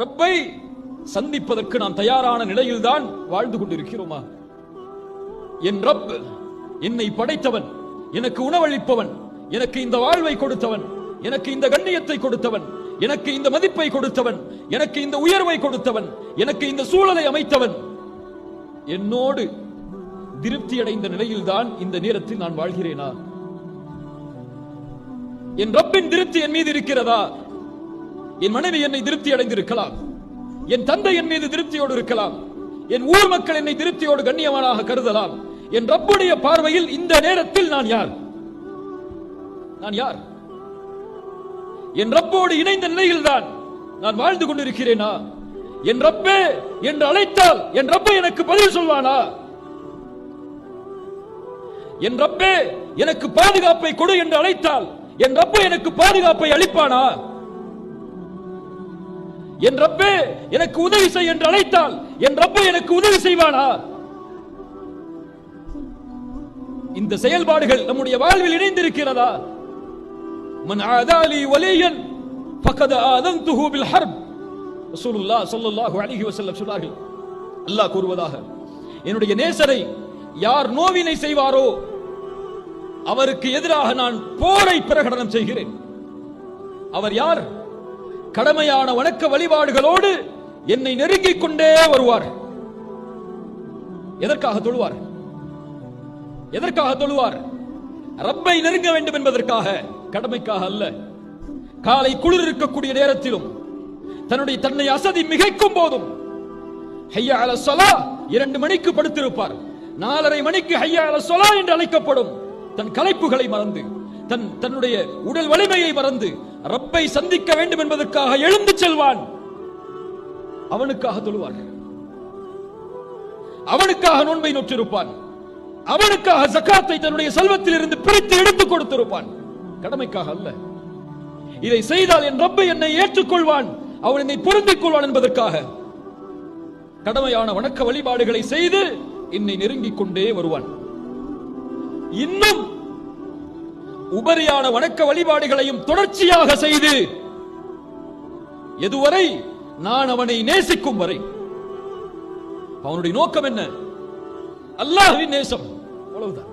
ரப்பை சந்திப்பதற்கு நாம் தயாரான நிலையில்தான் வாழ்ந்து கொண்டிருக்கிறோமா? என் ரப் என்னை படைத்தவன் எனக்கு உணவளிப்பவன் எனக்கு இந்த வாழ்வை கொடுத்தவன் எனக்கு இந்த கண்ணியத்தை கொடுத்தவன் எனக்கு இந்த மதிப்பை கொடுத்தவன் எனக்கு இந்த உயர்வை கொடுத்தவன் எனக்கு இந்த சூழலை அமைத்தவன். என்னோடு திருப்தி அடைந்த நிலையில்தான் இந்த நேரத்தில் நான் வாழ்கிறேனா? என் ரப்பின் திருப்தி என் மீது இருக்கிறதா? என் மனைவி என்னை திருப்தி அடைந்திருக்கலாம். என் தந்தை என் மீது திருப்தியோடு இருக்கலாம். என் ஊர் மக்கள் என்னை திருப்தியோடு கண்ணியமானாக கருதலாம். என் ரப்புடைய பார்வையில் இந்த நேரத்தில் நான் யார்? நான் யார்? என் ரப்போடு இணைந்த நிலையில் தான் நான் வாழ்ந்து கொண்டிருக்கிறேனா? என் ரப்பே என்று அழைத்தால் என் ரப்பை எனக்கு பதில் சொல்வானா? என் ரப்பே எனக்கு பாதுகாப்பை கொடு என்று அழைத்தால் என் ரப்ப எனக்கு பாதுகாப்பை அளிப்பானா? என் ரப்பே எனக்கு உதவி செய் என்று அழைத்தால் என் ரப்பே எனக்கு உதவி செய்வானா? இந்த செயல்பாடுகள் நம்முடைய வாழ்வில் இணைந்திருக்கிறதா? மன் ஆதாலி வலியன் ஃபகத ஆதன்துஹு பில் ஹர்ப். ரசூலுல்லாஹ் ஸல்லல்லாஹு அலைஹி வஸல்லம் சொன்னார்கள். அல்லாஹ் கூறுவதாக என்னுடைய நேசரை யார் நோவினை செய்வாரோ அவருக்கு எதிராக நான் போரை பிரகடனம் செய்கிறேன். அவர் யார்? கடமையான வணக்க வழிபாடுகளோடு என்னை நெருங்கிக் கொண்டே வருவார். எதற்காக தொழுவார்? எதற்காக தொழுவார்? ரப்பை நெருங்க வேண்டும் என்பதற்காக கடமைக்காக அல்ல. காலை குளிர் இருக்கக்கூடிய நேரத்திலும் தன்னுடைய தன்னை அசதி மிகைக்கும் போதும் ஹையா அல சொலா இரண்டு மணிக்கு படுத்திருப்பார். நாலரை மணிக்கு ஹையா அல சொலா என்று அழைக்கப்படும் தன் கலைப்புகளை மறந்து தன் தன்னுடைய உடல் வலிமையை மறந்து ரப்பை சந்திக்க வேண்டும் என்பதற்காக எழுந்து செல்வான். அவனுக்காக தொழுவார் அவனுக்காக நோன்பை நோற்றிருப்பான். அவனுக்காக சக்காத்தை தன்னுடைய செல்வத்தில் இருந்து பிரித்து எடுத்துக் கொடுத்திருப்பான். கடமைக்காக அல்ல. இதை செய்தால் என் ரப்பை என்னை ஏற்றுக்கொள்வான். அவன் என்னை பொருந்திக் கொள்வான் என்பதற்காக. கடமையான வணக்க வழிபாடுகளை செய்து என்னை நெருங்கிக் கொண்டே வருவான். இன்னும் உபரியான வணக்க வழிபாடுகளையும் தொடர்ச்சியாக செய்து எதுவரை நான் அவனை நேசிக்கும் வரை அவனுடைய நோக்கம் என்ன? அல்லாஹ்வின் நேசம். அவ்வளவுதான்.